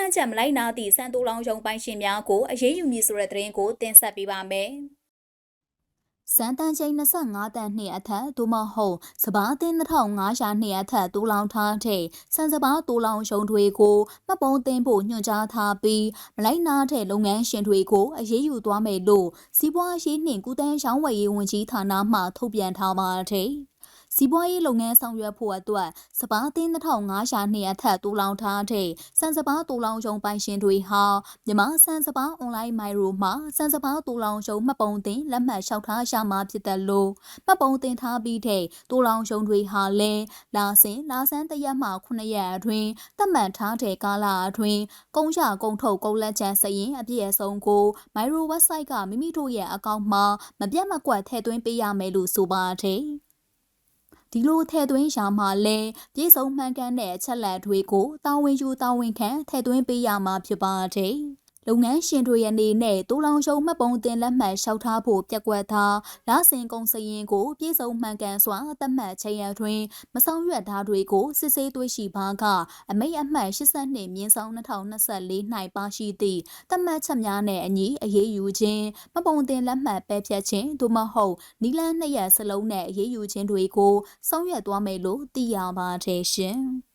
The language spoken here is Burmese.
မ်းချက်မလိုက်နာသည့်စံတိုးလောင်ရုံပိုင်ရှင်များကိုအရေးယူမည်ဆိုတဲ့သတင်းကိုတင်ဆက်ပေးပါမယ်။စံတန်ချိန်25တန်နှင့်အထက်သို့မဟုတ်စပားအသင်း2500နှင့်အထက်တိုးလောင်ထားတဲ့စံစပားတိုးလောင်ရုံတွေကိုမှတ်ပုံတင်ဖို့ညွှန်ကြားထားပြီးမလိုက်နာတဲ့လုပ်ငန်းရှင်တွေကိုအရေးယူသွားမယ်လို့စီးပွားရေးနှင့်ကုသန်းရောင်းဝယ်ရေးဝန်ကြီးဌာနမှထုတ်ပြန်ထားပါတယ်။ စီးပွားရေးလုပ်ငန်းဆောင်ရွက်ဖို့အတွက်စပားအသင်း2500နှင့်အထက်တိုးလောင်ထားတဲ့စံစပားတိုးလောင်ရုံပိုင်ရှင်တွေဟာမြန်မာစံစပားအွန်လိုင်းမိုင်ရိုမှာစံစပားတိုးလောင်ရုံမှတ်ပုံတင်လက်မှတ်လျှောက်ထားရမှာဖြစ်တယ်လို့မှတ်ပုံတင်ထားပြီးတဲ့တိုးလောင်ရုံတွေဟာလည်းလာစင်လာဆန်းတရက်မှ9ရက်အတွင်းသတ်မှတ်ထားတဲ့ကာလအတွင်းကုန်းချကုန်းထုတ်ကုန်းလက်ချစရင်အပြည့်အစုံကိုမိုင်ရို website ကမိမိတို့ရဲ့အကောင့်မှာမပြတ်မကွက်ထည့်သွင်းပေးရမယ်လို့ဆိုပါတယ် ဒီလိုထည့်သွင်းရာမှာလဲပြည်စုံမှန်ကန်တဲ့အချက်လက်တွေကိုတာဝန်ယူတာဝန်ခံထည့်သွင်းပေးရမှာဖြစ်ပါတယ်။ လုပ်ငန်းရှင်တွေအနေနဲ့တိုးလောင်ရှုံမှတ်ပုံတင်လက်မှတ်လျှောက်ထားဖို့ပြက်ကွက်တာလစဉ်ကုန်စည်ရင်ကိုပြည်စုံမှန်ကန်စွာသတ်မှတ်ချိန်ရတွင်မဆောင်ရွက်တာတွေကိုစစ်ဆေးတွေ့ရှိပါကအမိတ်အမှတ်82မြင်းဆောင်2024၌ပါရှိသည့်သတ်မှတ်ချက်များနဲ့အညီအရေးယူခြင်းမပုံတင်လက်မှတ်ပယ်ဖျက်ခြင်းသို့မဟုတ်နီလန်းနှစ်ရက်စလုံးနဲ့အရေးယူခြင်းတွေကိုဆောင်ရွက်သွားမယ်လို့သိရပါတယ်ရှင်။